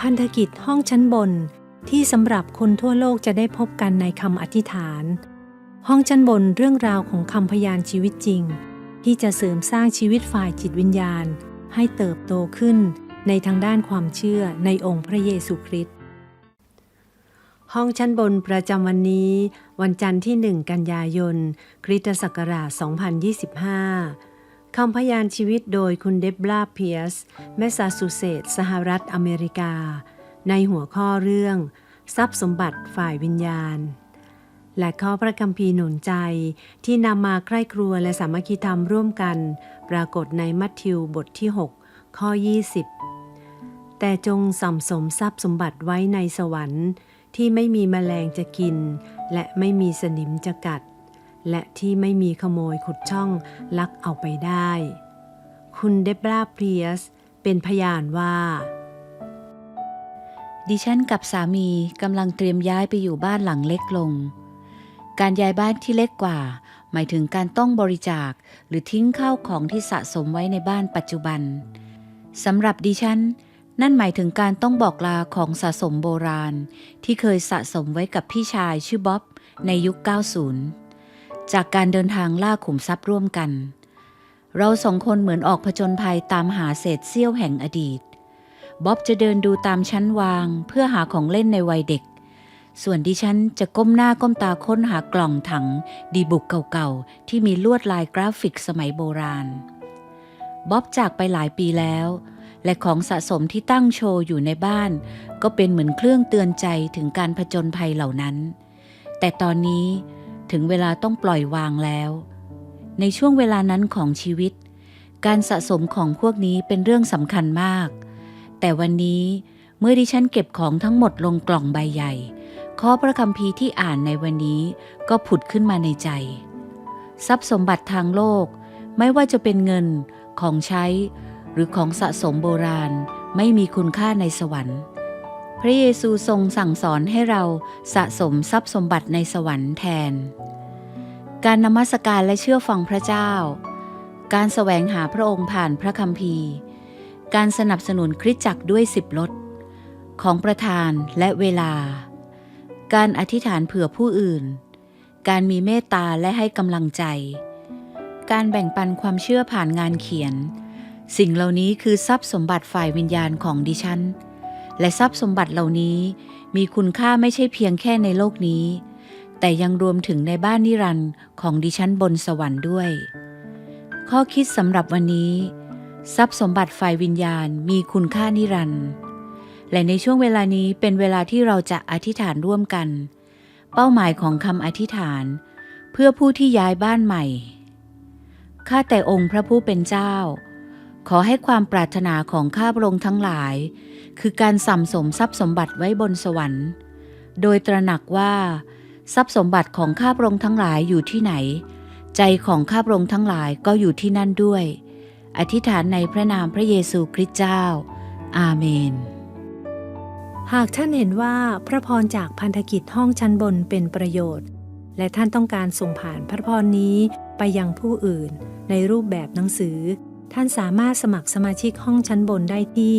พันธกิจห้องชั้นบนที่สำหรับคนทั่วโลกจะได้พบกันในคำอธิษฐาน ห้องชั้นบนเรื่องราวของคำพยานชีวิตจริง ที่จะเสริมสร้างชีวิตฝ่ายจิตวิญญาณ ให้เติบโตขึ้นในทางด้านความเชื่อในองค์พระเยซูคริสต์ห้องชั้นบนประจำวันนี้ วันจันทร์ที่ 1 กันยายน คริสตศักราช 2025 คำพยานชีวิตโดยคุณเดบราเพียสแมสซาชูเซตส์สหรัฐอเมริกา ในหัวข้อเรื่อง ทรัพย์สมบัติฝ่ายวิญญาณ และข้อพระคัมภีร์หนุนใจที่นำมาใคร่ครัวและสามัคคีธรรมร่วมกัน ปรากฏในมัทธิวบทที่ 6 ข้อ 20 แต่จงสัมสมทรัพย์สมบัติไว้ในสวรรค์ ที่ไม่มีแมลงจะกิน และไม่มีสนิมจะกัด และที่ไม่มีขโมยขุดช่องลักเอาไปได้ คุณเดบราเพียสเป็นพยานว่า ดิฉันกับสามีกำลังเตรียมย้ายไปอยู่บ้านหลังเล็กลง การย้ายบ้านที่เล็กกว่า หมายถึงการต้องบริจาคหรือทิ้งข้าวของที่สะสมไว้ในบ้านปัจจุบันสำหรับดิฉันนั่นหมายถึงการต้องบอกลาของสะสมโบราณ ที่เคยสะสมไว้กับพี่ชายชื่อบ๊อบในยุค 90 จากการเดินทางล่าขุมทรัพย์ร่วมกัน เราสองคนเหมือนออกผจญภัยตามหาเศษเสี้ยวแห่งอดีต บ๊อบจะเดินดูตามชั้นวางเพื่อหาของเล่นในวัยเด็ก ส่วนดิฉันจะก้มหน้าก้มตาค้นหากล่องถัง ดีบุกเก่าๆ ที่มีลวดลายกราฟิกสมัยโบราณ บ๊อบจากไปหลายปีแล้วและของสะสมที่ตั้งโชว์อยู่ในบ้าน ก็เป็นเหมือนเครื่องเตือนใจถึงการผจญภัยเหล่านั้น แต่ตอนนี้ ถึงเวลาต้องปล่อยวางแล้ว ในช่วงเวลานั้นของชีวิต การสะสมของพวกนี้เป็นเรื่องสำคัญมาก แต่วันนี้เมื่อดิฉันเก็บของทั้งหมดลงกล่องใบใหญ่ ข้อพระคัมภีร์ที่อ่านในวันนี้ก็ผุดขึ้นมาในใจ ทรัพย์สมบัติทางโลก ไม่ว่าจะเป็นเงินของใช้ หรือของสะสมโบราณ ไม่มีคุณค่าในสวรรค์ พระเยซูทรงสั่งสอนให้เราสะสมทรัพย์สมบัติในสวรรค์แทน การนมัสการและเชื่อฟังพระเจ้า การแสวงหาพระองค์ผ่านพระคัมภีร์ การสนับสนุนคริสตจักรด้วยสิบลดของประธานและเวลา การอธิษฐานเผื่อผู้อื่น การมีเมตตาและให้กำลังใจ การแบ่งปันความเชื่อผ่านงานเขียน สิ่งเหล่านี้คือทรัพย์สมบัติฝ่ายวิญญาณของดิฉัน และทรัพย์สมบัติเหล่านี้มีคุณค่าไม่ใช่เพียงแค่ในโลกนี้ แต่ยังรวมถึงในบ้านนิรันดร์ของดิฉันบนสวรรค์ด้วย ข้อคิดสำหรับวันนี้ ทรัพย์สมบัติฝ่ายวิญญาณมีคุณค่านิรันดร์และในช่วงเวลานี้เป็นเวลาที่เราจะอธิษฐานร่วมกัน เป้าหมายของคำอธิษฐาน เพื่อผู้ที่ย้ายบ้านใหม่ข้าแต่องค์พระผู้เป็นเจ้า ขอให้ความปรารถนาของข้าพระองค์ทั้งหลาย คือการสั่มสมทรัพย์สมบัติไว้บนสวรรค์ โดยตระหนักว่า ทรัพย์สมบัติของข้าพระองค์ทั้งหลายอยู่ที่ไหน ใจของข้าพระองค์ทั้งหลายก็อยู่ที่นั่นด้วย อธิษฐานในพระนามพระเยซูคริสต์เจ้า อาเมน หากท่านเห็นว่าพระพรจากพันธกิจห้องชั้นบนเป็นประโยชน์ และท่านต้องการส่งผ่านพระพรนี้ไปยังผู้อื่นในรูปแบบหนังสือ ท่านสามารถสมัครสมาชิกห้องชั้นบนได้ที่